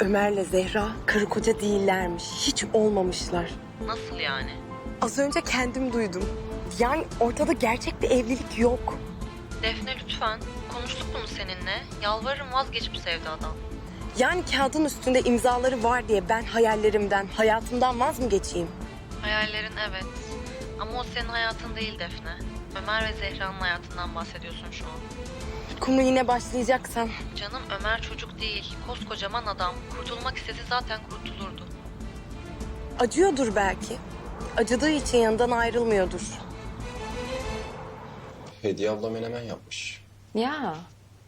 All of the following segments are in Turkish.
Ömer'le Zehra karı koca değillermiş. Hiç olmamışlar. Nasıl yani? Az önce kendim duydum. Yani ortada gerçek bir evlilik yok. Defne lütfen. Konuştuk bunu seninle. Yalvarırım vazgeç bu sevdadan. Yani kağıdın üstünde imzaları var diye ben hayallerimden, hayatımdan vaz mı geçeyim? Hayallerin evet. Ama o senin hayatın değil Defne. Ömer ve Zehra'nın hayatından bahsediyorsun şu an. Konu yine başlayacaksan. Canım Ömer çocuk değil. Koskocaman adam. Kurtulmak istese zaten kurtulurdu. Acıyordur belki. Acıdığı için yanından ayrılmıyordur. Hediye abla menemen yapmış. Ya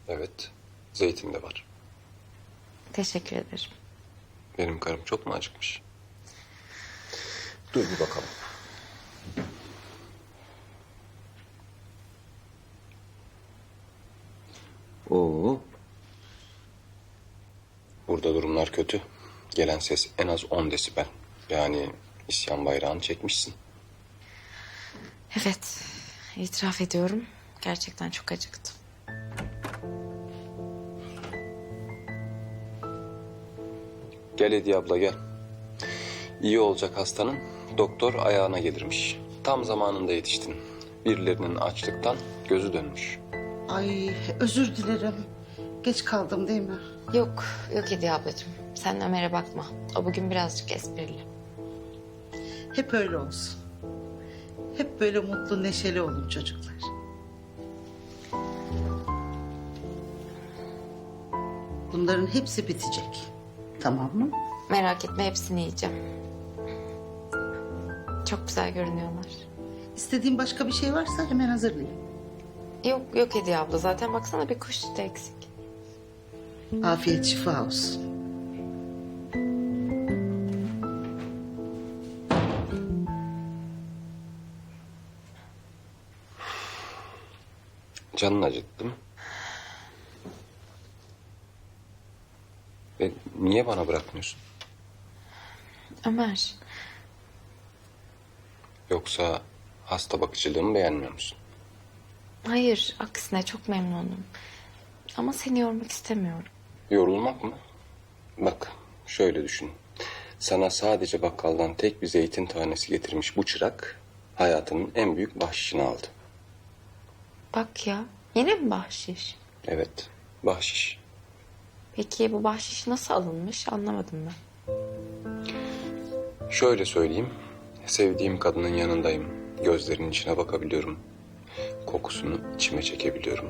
Evet. Zeytin de var. teşekkür ederim. Benim karım çok mu acıkmış? Dur bir bakalım. Oo. Burada durumlar kötü. Gelen ses en az 10 desibel. Yani isyan bayrağını çekmişsin. Evet itiraf ediyorum. Gerçekten çok acıktım. Gel Hediye abla gel. İyi olacak hastanın doktor ayağına gelirmiş. Tam zamanında yetiştin. Birilerinin açlıktan gözü dönmüş. Ay özür dilerim. Geç kaldım değil mi? Yok yok Hediye ablacığım. Sen Ömer'e bakma. O bugün birazcık esprili. Hep öyle olsun. Hep böyle mutlu neşeli olun çocuklar. Bunların hepsi bitecek. Tamam mı? Merak etme hepsini yiyeceğim. Çok güzel görünüyorlar. İstediğin başka bir şey varsa hemen hazırlayayım. Yok yok Hediye abla zaten baksana bir kuş sütü eksik. Afiyet şifa olsun. Canın acıttı mı? E, niye bana bırakmıyorsun? Ömer Yoksa hasta bakıcılığımı beğenmiyor musun? Hayır aksine çok memnunum. Ama seni yormak istemiyorum. Yorulmak mı? Bak şöyle düşün. Sana sadece bakkaldan tek bir zeytin tanesi getirmiş bu çırak hayatının en büyük bahşişini aldı. Bak ya yine mi bahşiş? Evet bahşiş. Peki bu bahşiş nasıl alınmış anlamadım ben. Şöyle söyleyeyim. Sevdiğim kadının yanındayım. Gözlerinin içine bakabiliyorum. Kokusunu içime çekebiliyorum.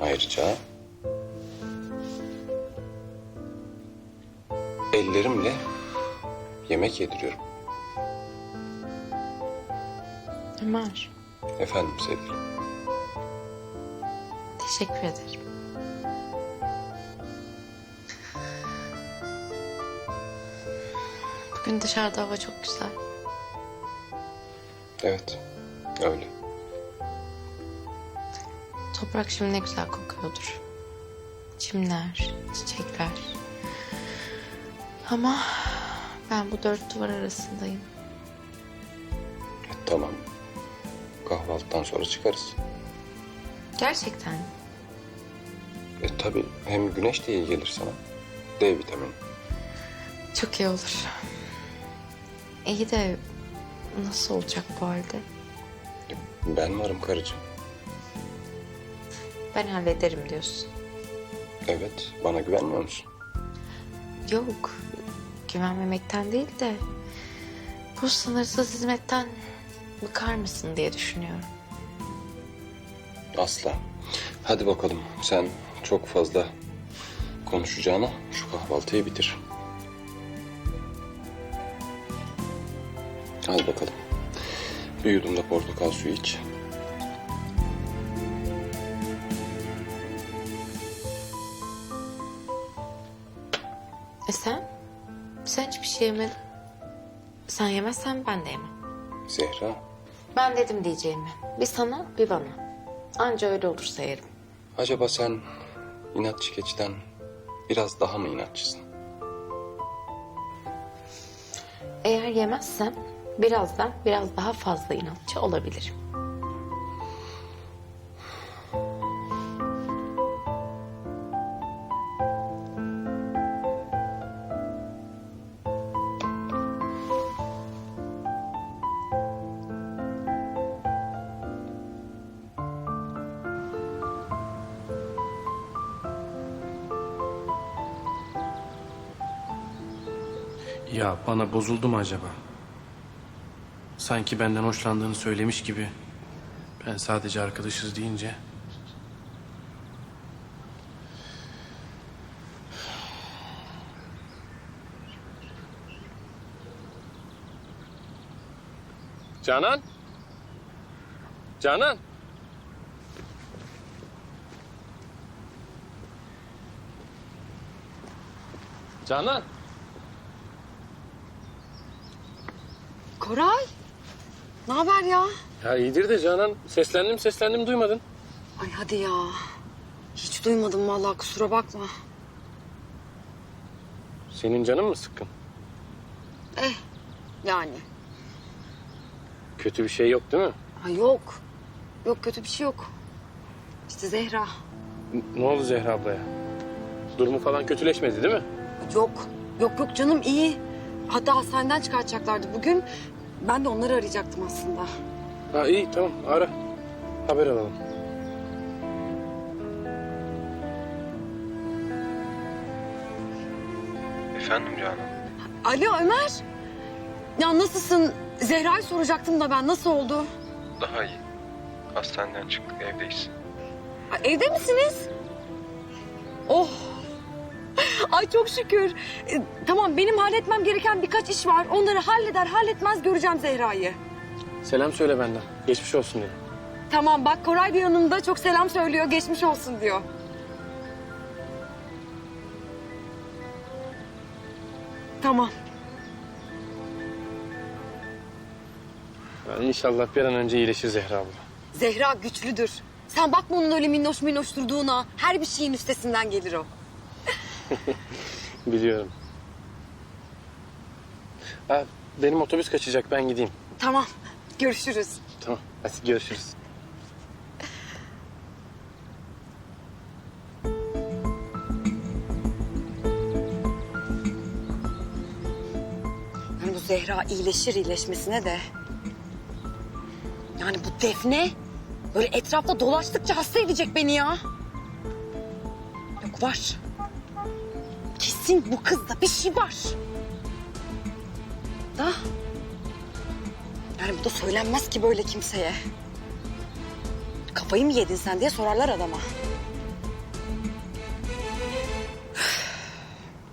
Ayrıca... Ellerimle yemek yediriyorum. Ömer Efendim sevgilim. teşekkür ederim. Bugün dışarıda hava çok güzel. Evet, öyle. Toprak şimdi ne güzel kokuyordur. Çimler, çiçekler. Ama ben bu dört duvar arasındayım. Tamam. Kahvaltıdan sonra çıkarız. Gerçekten. E tabii hem güneş de iyi gelir sana. D vitamini. Çok iyi olur. İyi de nasıl olacak bu halde? Ben varım karıcığım. Ben hallederim diyorsun. Evet, bana güvenmiyor musun? Yok, güvenmemekten değil de bu sınırsız hizmetten bıkar mısın diye düşünüyorum. Asla. Hadi bakalım sen çok fazla konuşacağına şu kahvaltıyı bitir. Al bakalım. Bir yudum da portakal suyu iç. E sen? Sen hiçbir şey yemedin. Sen yemezsen ben de yemem. Zehra, Ben dedim diyeceğimi. Bir sana bir bana. Anca öyle olursa yerim. acaba sen inatçı keçiden biraz daha mı inatçısın? Eğer yemezsem birazdan biraz daha fazla inatçı olabilirim. Ya bana bozuldu mu acaba? Sanki benden hoşlandığını söylemiş gibi. Ben sadece arkadaşız deyince. Canan? Canan? Canan? Koray. Ne haber ya? Ya iyidir de Canan. Seslendim seslendim duymadın. Ay hadi ya. Hiç duymadım vallahi kusura bakma. Senin canın mı sıkkın? Yani. Kötü bir şey yok değil mi? Ay yok. Yok kötü bir şey yok. İşte Zehra. N- Ne oldu Zehra ablaya? Durumu falan kötüleşmedi değil mi? Yok. Yok yok canım iyi. Hatta hastaneden çıkartacaklardı bugün. Ben de onları arayacaktım aslında. Ha iyi tamam ara. Haber alalım. Efendim Canan? Alo Ömer. Ya nasılsın? Zehra'yı soracaktım da ben. Nasıl oldu? Daha iyi. Hastaneden çıktık evdeyiz. Ay, Evde misiniz? Oh. Ay çok şükür. E, tamam benim halletmem gereken birkaç iş var. Onları halleder halletmez göreceğim Zehra'yı. Selam söyle benden. Geçmiş olsun dedi. Tamam bak Koray da yanımda çok selam söylüyor. Geçmiş olsun diyor. Tamam. Yani inşallah bir an önce iyileşir Zehra abla. Zehra güçlüdür. Sen bakma onun öyle minnoş minnoş durduğuna. Her bir şeyin üstesinden gelir o. Biliyorum. Ha, benim otobüs kaçacak ben gideyim. Tamam. Görüşürüz. Tamam hadi görüşürüz. Yani bu Zehra iyileşir iyileşmesine de. Yani bu Defne böyle etrafta dolaştıkça hasta edecek beni ya. Yok var. Kesin bu kızda bir şey var. Da. Yani bu da söylenmez ki böyle kimseye. Kafayı mı yedin sen diye sorarlar adama.